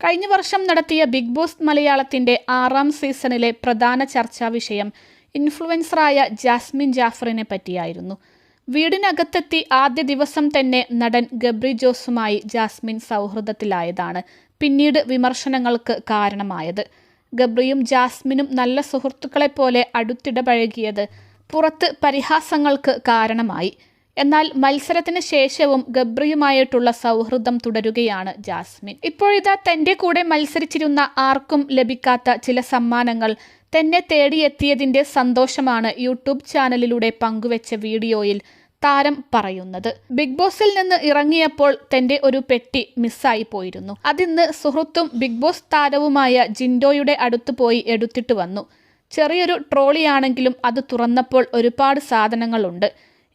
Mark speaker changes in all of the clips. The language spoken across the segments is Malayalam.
Speaker 1: കഴിഞ്ഞ വർഷം നടത്തിയ ബിഗ് ബോസ് മലയാളത്തിന്റെ ആറാം സീസണിലെ പ്രധാന ചർച്ചാ വിഷയം ഇൻഫ്ലുവൻസറായ ജാസ്മിൻ ജാഫറിനെ പറ്റിയായിരുന്നു. വീടിനകത്തെത്തി ആദ്യ ദിവസം തന്നെ നടൻ ഗബ്രി ജോസുമായി ജാസ്മിൻ സൗഹൃദത്തിലായതാണ് പിന്നീട് വിമർശനങ്ങൾക്ക് കാരണമായത്. ഗബ്രിയും ജാസ്മിനും നല്ല സുഹൃത്തുക്കളെപ്പോലെ അടുത്തിടപഴകിയത് പുറത്ത് പരിഹാസങ്ങൾക്ക് കാരണമായി. എന്നാൽ മത്സരത്തിന് ശേഷവും ഗബ്രിയുമായിട്ടുള്ള സൗഹൃദം തുടരുകയാണ് ജാസ്മിൻ. ഇപ്പോഴിതാ തന്റെ കൂടെ മത്സരിച്ചിരുന്ന ആർക്കും ലഭിക്കാത്ത ചില സമ്മാനങ്ങൾ തന്നെ തേടിയെത്തിയതിന്റെ സന്തോഷമാണ് യൂട്യൂബ് ചാനലിലൂടെ പങ്കുവച്ച വീഡിയോയിൽ താരം പറയുന്നത്. ബിഗ് ബോസിൽ നിന്ന് ഇറങ്ങിയപ്പോൾ തന്റെ ഒരു പെട്ടി മിസ്സായി പോയിരുന്നു. അതിന്ന് സുഹൃത്തും ബിഗ് ബോസ് താരവുമായ ജിൻഡോയുടെ അടുത്ത് പോയി എടുത്തിട്ട് വന്നു. ചെറിയൊരു ട്രോളിയാണെങ്കിലും അത് തുറന്നപ്പോൾ ഒരുപാട് സാധനങ്ങളുണ്ട്.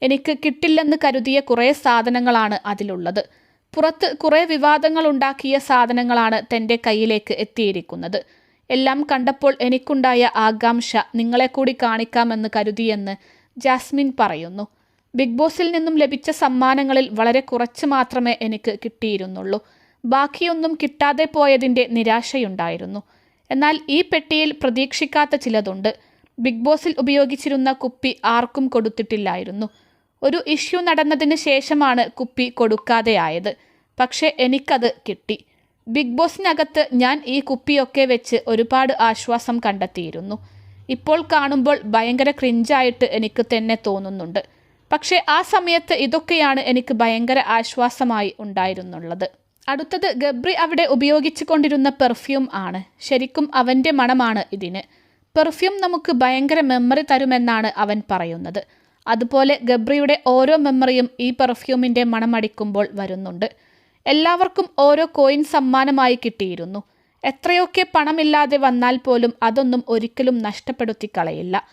Speaker 1: എനിക്ക് കിട്ടില്ലെന്ന് കരുതിയ കുറേ സാധനങ്ങളാണ് അതിലുള്ളത്. പുറത്ത് കുറേ വിവാദങ്ങൾ ഉണ്ടാക്കിയ സാധനങ്ങളാണ് തന്റെ കയ്യിലേക്ക് എത്തിയിരിക്കുന്നത്. എല്ലാം കണ്ടപ്പോൾ എനിക്കുണ്ടായ ആകാംക്ഷ നിങ്ങളെ കൂടി കാണിക്കാമെന്ന് കരുതിയെന്ന് ജാസ്മിൻ പറയുന്നു. ബിഗ് ബോസിൽ നിന്നും ലഭിച്ച സമ്മാനങ്ങളിൽ വളരെ കുറച്ച് മാത്രമേ എനിക്ക് കിട്ടിയിരുന്നുള്ളൂ. ബാക്കിയൊന്നും കിട്ടാതെ പോയതിന്റെ നിരാശയുണ്ടായിരുന്നു. എന്നാൽ ഈ പെട്ടിയിൽ പ്രതീക്ഷിക്കാത്ത ചിലതുണ്ട്. ബിഗ് ബോസിൽ ഉപയോഗിച്ചിരുന്ന കുപ്പി ആർക്കും കൊടുത്തിട്ടില്ലായിരുന്നു. ഒരു ഇഷ്യൂ നടന്നതിന് ശേഷമാണ് കുപ്പി കൊടുക്കാതെയായത്. പക്ഷേ എനിക്കത് കിട്ടി. ബിഗ് ബോസിനകത്ത് ഞാൻ ഈ കുപ്പിയൊക്കെ വെച്ച് ഒരുപാട് ആശ്വാസം കണ്ടെത്തിയിരുന്നു. ഇപ്പോൾ കാണുമ്പോൾ ഭയങ്കര ക്രിഞ്ചായിട്ട് എനിക്ക് തന്നെ തോന്നുന്നുണ്ട്. പക്ഷെ ആ സമയത്ത് ഇതൊക്കെയാണ് എനിക്ക് ഭയങ്കര ആശ്വാസമായി ഉണ്ടായിരുന്നുള്ളത്. അടുത്തത് ഗബ്രി അവിടെ ഉപയോഗിച്ചു കൊണ്ടിരുന്ന പെർഫ്യൂം ആണ്. ശരിക്കും അവന്റെ മണമാണ് ഇതിന്. പെർഫ്യൂം നമുക്ക് ഭയങ്കര മെമ്മറി തരുമെന്നാണ് അവൻ പറയുന്നത്. അതുപോലെ ഗബ്രിയുടെ ഓരോ മെമ്മറിയും ഈ പെർഫ്യൂമിന്റെ മണമടിക്കുമ്പോൾ വരുന്നുണ്ട്. എല്ലാവർക്കും ഓരോ കോയിൻ സമ്മാനമായി കിട്ടിയിരുന്നു. എത്രയൊക്കെ പണമില്ലാതെ വന്നാൽ പോലും അതൊന്നും ഒരിക്കലും നഷ്ടപ്പെടുത്തി കളയില്ല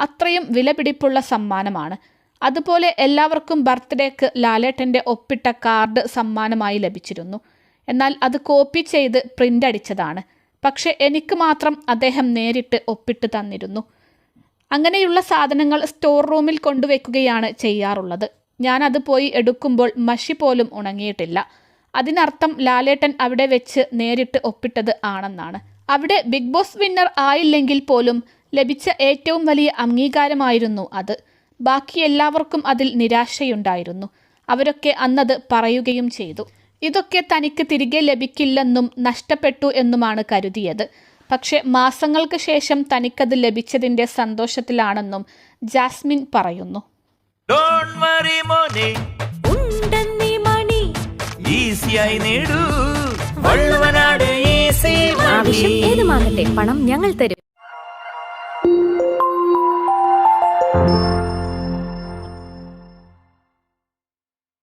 Speaker 1: അത്രയും വിലപിടിപ്പുള്ള സമ്മാനമാണ്. അതുപോലെ എല്ലാവർക്കും ബർത്ത്ഡേക്ക് ലാലേട്ടന്റെ ഒപ്പിട്ട കാർഡ് സമ്മാനമായി ലഭിച്ചിരുന്നു. എന്നാൽ അത് കോപ്പി ചെയ്ത് പ്രിന്റ് അടിച്ചതാണ്. പക്ഷേ എനിക്ക് മാത്രം അദ്ദേഹം നേരിട്ട് ഒപ്പിട്ട് തന്നിരുന്നു. അങ്ങനെയുള്ള സാധനങ്ങൾ സ്റ്റോർ റൂമിൽ കൊണ്ടുവയ്ക്കുകയാണ് ചെയ്യാറുള്ളത്. ഞാൻ അത് പോയി എടുക്കുമ്പോൾ മഷി പോലും ഉണങ്ങിയിട്ടില്ല. അതിനർത്ഥം ലാലേട്ടൻ അവിടെ വെച്ച് നേരിട്ട് ഒപ്പിട്ടത് ആണെന്നാണ്. അവിടെ ബിഗ് ബോസ് വിന്നർ ആയില്ലെങ്കിൽ പോലും ലഭിച്ച ഏറ്റവും വലിയ അംഗീകാരമായിരുന്നു അത്. ബാക്കി എല്ലാവർക്കും അതിൽ നിരാശയുണ്ടായിരുന്നു. അവരൊക്കെ അന്നത് പറയുകയും ചെയ്തു. ഇതൊക്കെ തനിക്ക് തിരികെ ലഭിക്കില്ലെന്നും നഷ്ടപ്പെട്ടു എന്നുമാണ് കരുതിയത്. പക്ഷെ മാസങ്ങൾക്ക് ശേഷം തനിക്കത് ലഭിച്ചതിന്റെ സന്തോഷത്തിലാണെന്നും ജാസ്മിൻ പറയുന്നു.
Speaker 2: ഏതുമാകട്ടെ പണം ഞങ്ങൾ തരും.